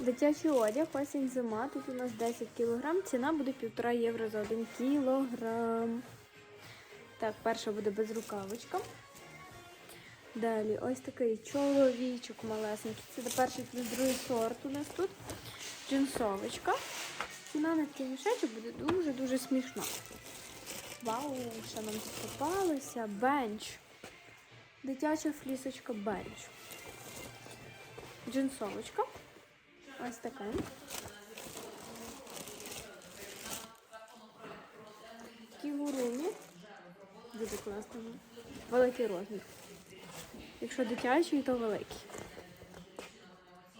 Дитячий одяг, осінь зима. Тут у нас 10 кг. Ціна буде 1,5 євро за 1 кілограм. Так, перша буде без рукавичка. Далі ось такий чоловічок малесенький. Це перший плюс другий сорт у нас тут. Джинсовочка. Ціна на такий мішечок буде дуже-дуже смішна. Вау, що нам тут попалося? Бенч. Дитяча флісочка бенч. Джинсовочка. Ось така. Кігурумі. Дуже класно. Великий розмір. Якщо дитячий, то великий.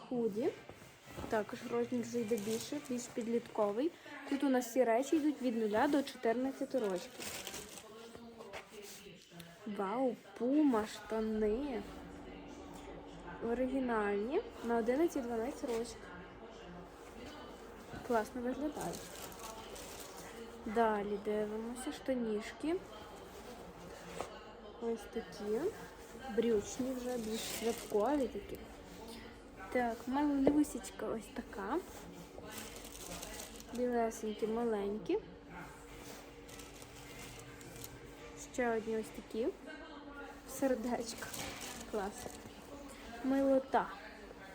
Худі. Також розмір вже йде більше, більш підлітковий. Тут у нас всі речі йдуть від 0 до 14 років. Вау, пума, штани. Оригінальні на 11-12 років. Класно виглядають. Далі дивимося штанішки. Ось такі. Брючні вже, більш святкові такі. Так, малюсічка ось така. Білесенькі, маленькі. Ще одні ось такі. Сердечка. Клас. Милота.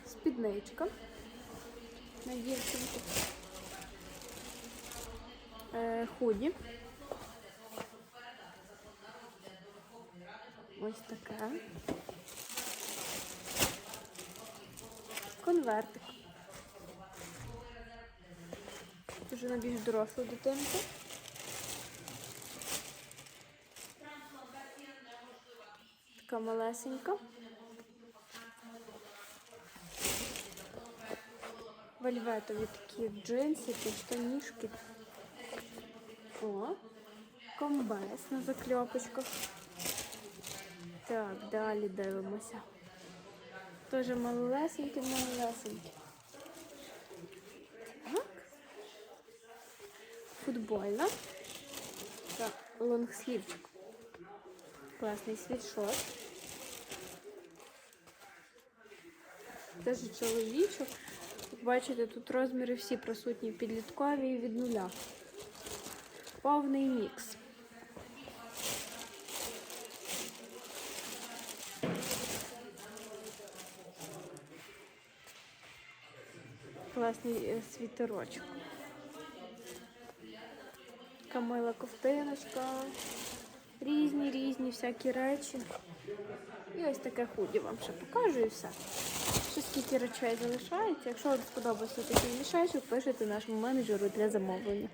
Спідничка. На дівчинку. Е, худі. Ось таке. Конвертик. Вже на більш дорослу дитинку. Така малесенька. Вельветові такі джинсики, штанішки. О, комбез на закльопочках. Так, далі дивимося. Теж малесенькі, малесенькі. Так. Футбольна. Так, лонгслівчик. Класний світшот. Теж чоловічок. Бачите, тут розміри всі присутні підліткові і від нуля. Повний мікс. Класний е, світерочок. Камила ковтиночка. Різні, різні всякі речі. І ось таке худі вам ще покажу і все. Скільки речей залишається. Якщо вам сподобався такий мішечок, пишете нашому менеджеру для замовлення.